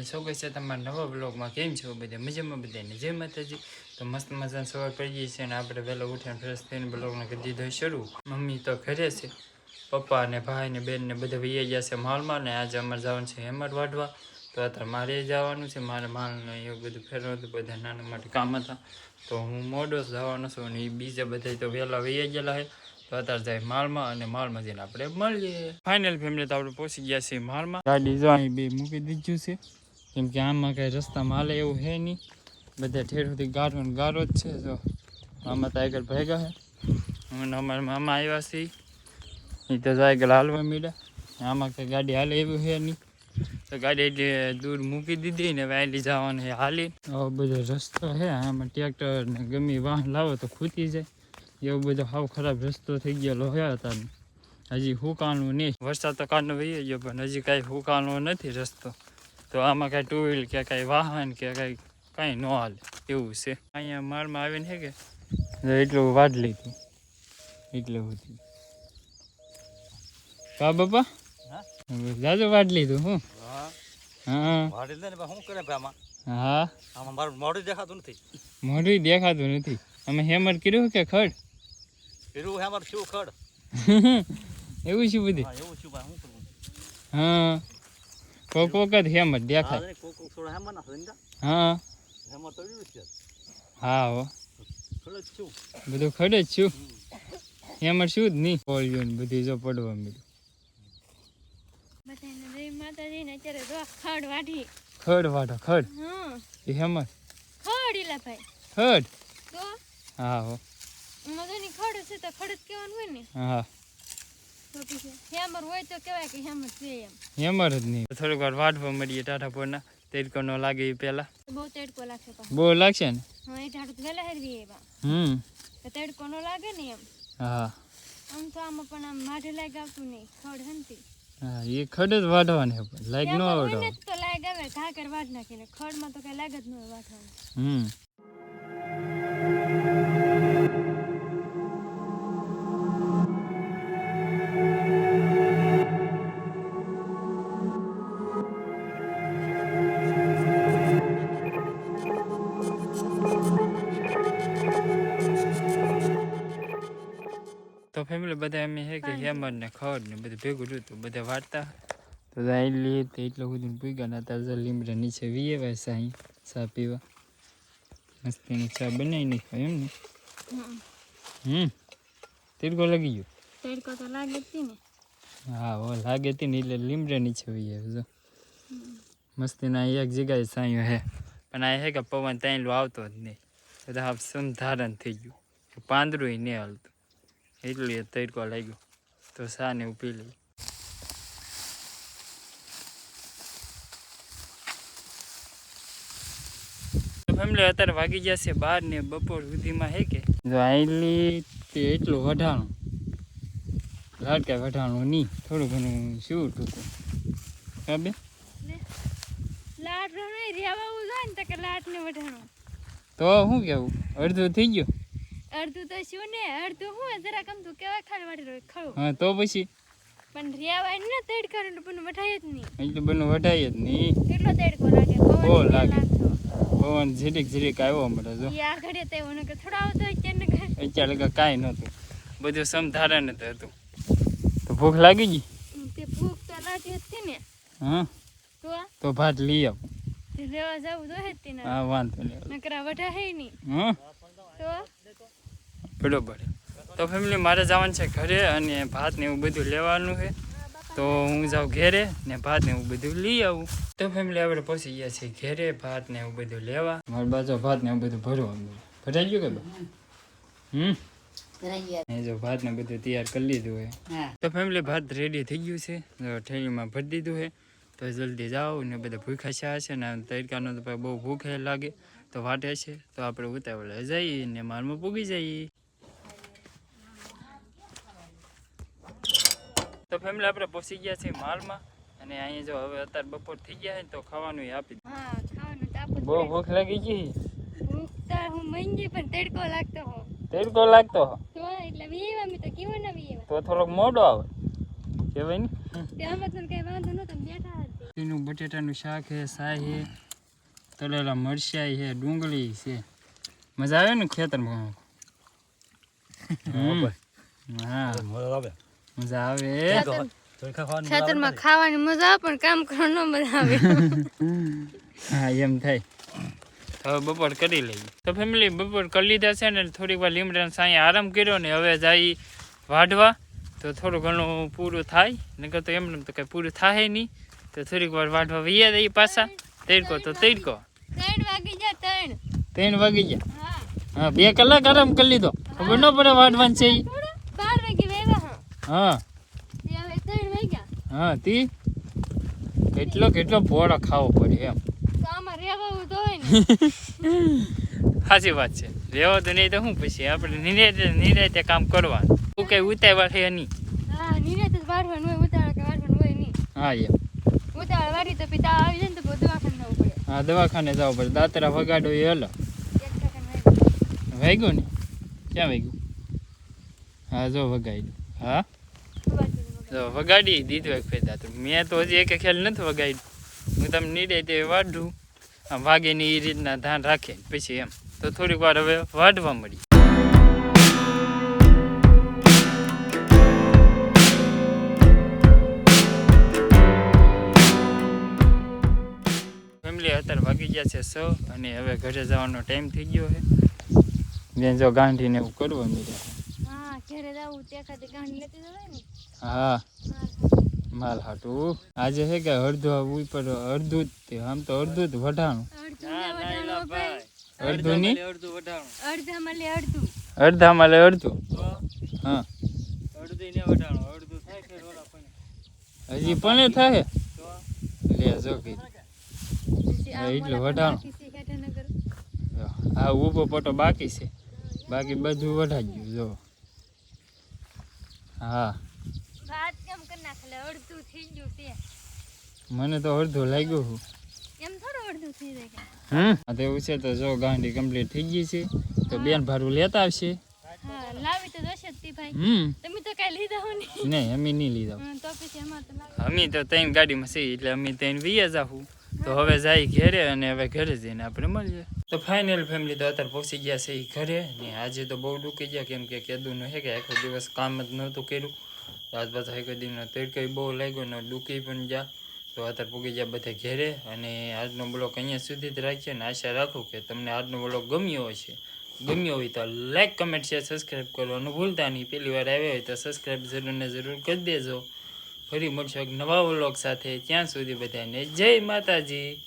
Family સૌ છે તમારા નવા બ્લોગમાં કેમ છો બધા? મજામાં બધાને જય માતાજી. તો મસ્ત મજાની સવાર પડી ગઈ છે અને આપણે વહેલો ઉઠીને ફ્રેશ થઈને બ્લોગને કરી દીધો શરૂ. મમ્મી તો ઘરે છે. પપ્પા અને ભાઈ ને બેન ને બધા વૈયા ગયા છે માલમાં ને આજે અમારે જવાનું છે હેમર વાઢવા તો અત્યારે મારે જવાનું છે. મારે માલને એવું બધું ફેરવું હતું બધા નાના માટે કામ હતા. તો હું મોડો જવાનો છું અને એ બીજા બધા તો વહેલા વૈયા ગયેલા છે. તો અત્યારે જાય માલમાં અને માલમાં જઈને આપણે મળીએ. ફાઇનલ ફેમિલી તો આપણે પહોંચી ગયા છીએ માલમાં. ગાડી બે મૂકી દીધું છે. કેમ કે આમાં કઈ રસ્તામાં હાલે એવું છે નહીં. બધા ઠેર સુધી ગારો ને ગારો જ છે. જો આમાં તો આગળ ભેગા છે અને અમારા મામા આવ્યા છે એ તો આગળ હાલવા મીડ્યા. આમાં કઈ ગાડી હાલે એવું છે નહીં. તો ગાડી એટલે દૂર મૂકી દીધી ને વાયલી જવાનું હાલી. આવો બધો રસ્તો છે આમાં ટ્રેક્ટર ને ગમે વાહન લાવો તો ખૂટી જાય. એવો બધો હાવ ખરાબ રસ્તો થઈ ગયેલો છે અત્યારે હજી હુકાનું નહીં. વરસાદ તો કારનો વહી ગયો પણ હજી કાંઈ હુકાનો નથી રસ્તો. તો આમાં કાંઈ ટુ વ્હીલ કે કાંઈ વાહન કે કાંઈ કાંઈ ન હાલે એવું છે. અહીંયા માળમાં આવીને છે કે એટલું વાડ લીધું એટલે બધું. કા બાપા? જાજો વાડ લીધું હું? હા. હા. શું કરે હા. આમાં મારું મોઢું દેખાતું નથી. મોઢું દેખાતું નથી. અમે હેમર કર્યું કે ખડ? કર્યું હે શું ખડ? એવું શું બધી? એવું શું ભાઈ શું કરવું હા. કોક વખત હેમર દેખાય. હા કોક કોક થોડા હેમાં ના સમજા હા. હેમાં તો છે હા હો. જ બધું ખડે જ છું. હેમર શું જ નહીં. પોલિયો ને બધી જો પડવા મળ્યું જો ખડ વાટો ખડ હા. એ હેમર ખડ ઈલા ભાઈ. ખડ? હા હો. મગની ખડ છે તો ખડ જ કહેવાનું હોય ને. હા. હેમર હોય તો કહેવાય કે હેમર છે એમ. હેમર જ નહીં. થોડીક વાર વાટવા મળીએ ટાટા પોરના તેડકો ન લાગે એ પહેલા. બહુ તડકો લાગશે બહુ લાગશે ને? હા એ ઝાડુ તો હેરવી એવા હમ. તડકો લાગે ને એમ. હા. આમ તો આમ પણ આમ માઢે લાગ આવતું નહીં. ખડ હંતી. હા એ ખડ જ વાટવાની લાગ ન આવડો. ને તો લાગ આવે ઘાકર વાટ નાખીને. ખડમાં તો કઈ લાગ જ ન હોય વાટવાનું હમ. ફેમિલી બધા એમ છે કે હેમર ને ખડ ને બધું ભેગું રહ્યું હતું બધા વાર્તા. તો આવેલી તો એટલું બધું પૂગ્યા ને અત્યારે લીમડા નીચે વીએ વાય સાઈ ચા પીવા. મસ્તીની ચા બનાવી નાખ્યો એમ ને. હમ. તિરકો લાગી ગયો? તિરકો તો લાગે જ ને. હા ઓ લાગે હતી ને એટલે લીમડા નીચે વીએ જો. મસ્તીના એક જગ્યાએ સાયું હે. પણ આ હે કે પવન ત્યાં આવતો જ નહીં. બધા આપ સમધારણ થઈ ગયું. પાંદરું નહીં હાલતું. એટલું તડકો લાગ્યો. તો સાને પી લઈ ફેમિલી અત્યારે વાગી જશે બાર ને બપોર સુધીમાં હે કે? જો આઈલી તે એટલું વઢાણું. લાડકા વઢાણું નહીં થોડું ઘણું શું ટૂંકું. હા બે લાટ રેવાવું જોઈએ ને તો કે લાટ ને વઢાણું. તો શું કેવું? અડધું થઈ ગયું? અડધું તો શું ને? અડધું હું જરાક આમ તો કેવાય ખાલી વાટી રહ્યો ખરું હા તો પછી? પણ રેવાય ને તડકા એટલે પણ વઢાય જ નહીં. એટલે બનું વઢાય જ નહીં. કેટલો તડકો લાગે? બહુ લાગે. પવન ઝીરીક ઝીરીક આવ્યો મળે જો. યા ઘડે તે ઓને કે થોડા આવતો ને કે અત્યારે લગા કાંઈ નહોતું. બધું સમધારણ તો હતું. તો ભૂખ લાગી ગઈ? તે ભૂખ તો લાગી હતી ને. હા? તો તો ભાત લઈ આવ. લેવા જાવ તો હે તેને હા વાંધો નહીં. નકરા વઢા હે નહીં. હા તો બરોબર. તો ફેમિલી મારે જવાનું છે ઘરે અને ભાત ને એવું બધું લેવાનું છે. તો હું જાઉં ઘેરે ને ભાત ને એવું બધું લઈ આવું. તો ફેમિલી આપણે પહોંચી ગયા છીએ ઘેરે ભાત ને એવું બધું લેવા. મારી બાજુ ભાત ને એવું બધું ભરવાનું ભરાઈ ગયું કે હમ? જો ભાત ને બધું તૈયાર કરી લીધું હોય તો ફેમિલી ભાત રેડી થઈ ગયું છે. જો ઠેલીમાં ભરી દીધું છે. તો જલ્દી જાઓ ને બધા ભૂખા છે હશે ને તડકાનો તો બહુ ભૂખ લાગે. તો વાટે છે. તો આપણે ઉતાવળે જઈએ ને મારમાં પૂગી જઈએ. તો ફેમિલી આપણે પહોંચી ગયા છીએ માલમાં અને અહીંયા જો હવે અત્યારે બપોર થઈ ગયા છે ને તો ખાવાનું આપી. હા જ બહુ ભૂખ લાગી ગઈ ભૂખ તો હું મંજી પણ તડકો લાગતો હો. તડકો લાગતો હો. તો એટલે વીવા મેં તો કેવો ના વીવા તો થોડોક મોડો આવે. ને? તે આમાં કઈ વાંધો નતો બેઠા હતી એનું બટેટાનું શાક છે સાય છે તળેલા મરચાઈ છે ડુંગળી છે. મજા આવે ને ખેતરમાં. હા. મજા આવે. મજા આવે. ચોખા ખાવાની મજા આવે ખેતરમાં ખાવાની મજા આવે પણ કામ કરવાનું મજા આવે. હા એમ થાય. હવે બપોર કરી લઈએ. તો ફેમિલી બપોર કરી લીધા છે ને થોડીક વાર લીમડાને સાંઈ આરામ કર્યો ને હવે જાય વાઢવા. તો થોડું ઘણું પૂરું થાય નકર તો એમને તો કઈ પૂરું થાય નહીં. તો થોડીક વાર વાઢવા વૈયા દઈએ પાછા. તેડકો તો તેડકો. ત્રણ વાગી જાય ત્રણ. ત્રણ વાગી ગયા? હા. હા બે કલાક આરામ કરી લીધો. ખબર ન પડે વાઢવાનું છે ઈ. થોડું બાર વાગે વહેલા હા. હા તે? કેટલો કેટલો પોળો ખાવો પડે એમ. સાચી વાત છે. રહેવા તો નહીં તો શું પછી? આપણે નિરાતે નિરાતે કામ કરવાનું. તું કઈ ઉતાવળ છે નહીં હા નિરાત જ વાળવાનું હોય ઉતાવળ કે હોય નહીં. હા એમ. હા દવાખાને જવું પડે. દાતરા વગાડો એ હલો વાગ્યું. ને? ક્યાં વાગ્યું? હા જો વગાડ્યું. હા? વગાડી દીધું એક ફેદા તો. મેં તો હજી એક ખ્યાલ નથી વગાડ્યું હું તમને નિરાતે વાઢું. આમ વાગે ને એ રીતના ધ્યાન રાખે પછી એમ. તો થોડીક વાર હવે વાઢવા મળી. ફેમિલી અત્યારે વાગી ગયા છે સો અને હવે ઘરે જવાનો ટાઈમ થઈ ગયો છે. જો ગાંઠીને એવું કરવું હા જવું તે ખાતે ગાંઠ લેતી જવાય ને? હા. હા. માલ હાટું. આજે હે કે અડધું ઉપર અડધું જ તે. આમ તો અડધું જ વઢાણું. અડધું ની અડધા માલે અડધું અડધું. હા. અડધું ને વટાણું અડધું થાય છે રોડા પણ. હજી પણ થાય? લે જો આ એટલું મોલા છે આ ઊભો પટો બાકી છે. બાકી બધું વઢાઈ ગયું જો. હા. ભાત કેમ કરી નાખે અડધું થઈ ગયું છે મને તો અડધું લાગ્યું હું. એમ થોડું અડધું થઈ જાય તો એવું છે તો જો ગાંડી કમ્પ્લીટ થઈ ગઈ છે તો બેન ભાડું લેતા આવશે. હા લાવી તો જશે તી ભાઈ. હમ. તમે તો કાંઈ લીધા હો નહીં. નહીં અમે નહીં લીધા. તો પછી એમાં તો અમે તો ત્રણ ગાડીમાં છીએ એટલે અમે ત્રણ વીએ જાહું. તો હવે જાય ઘેરે અને હવે ઘરે જઈને આપણે મળીએ. તો ફાઇનલ ફેમિલી તો અત્યારે પહોંચી ગયા છે એ ઘરે ને આજે તો બહુ ડૂકી ગયા કેમ કે કેદુનું હે કે આખો દિવસ કામ જ નહોતું કર્યું. તો આજ પાછા એક દિનનો તડકો બહુ લાગ્યો ને ડૂકી પણ ગયા. તો અત્યારે પૂગી ગયા બધા ઘેરે અને આજનો બ્લોગ અહીંયા સુધી જ રાખીએ અને આશા રાખું કે તમને આજનો બ્લોગ ગમ્યો હશે. ગમ્યો હોય તો લાઈક કમેન્ટ શેર સબસ્ક્રાઈબ કરવાનું ભૂલતા નહીં. પહેલી વાર આવ્યા હોય તો સબસ્ક્રાઈબ જરૂર ને જરૂર કરી દેજો. ફરી મળશો એક નવા વ્લોગ સાથે. ત્યાં સુધી બધાને જય માતાજી.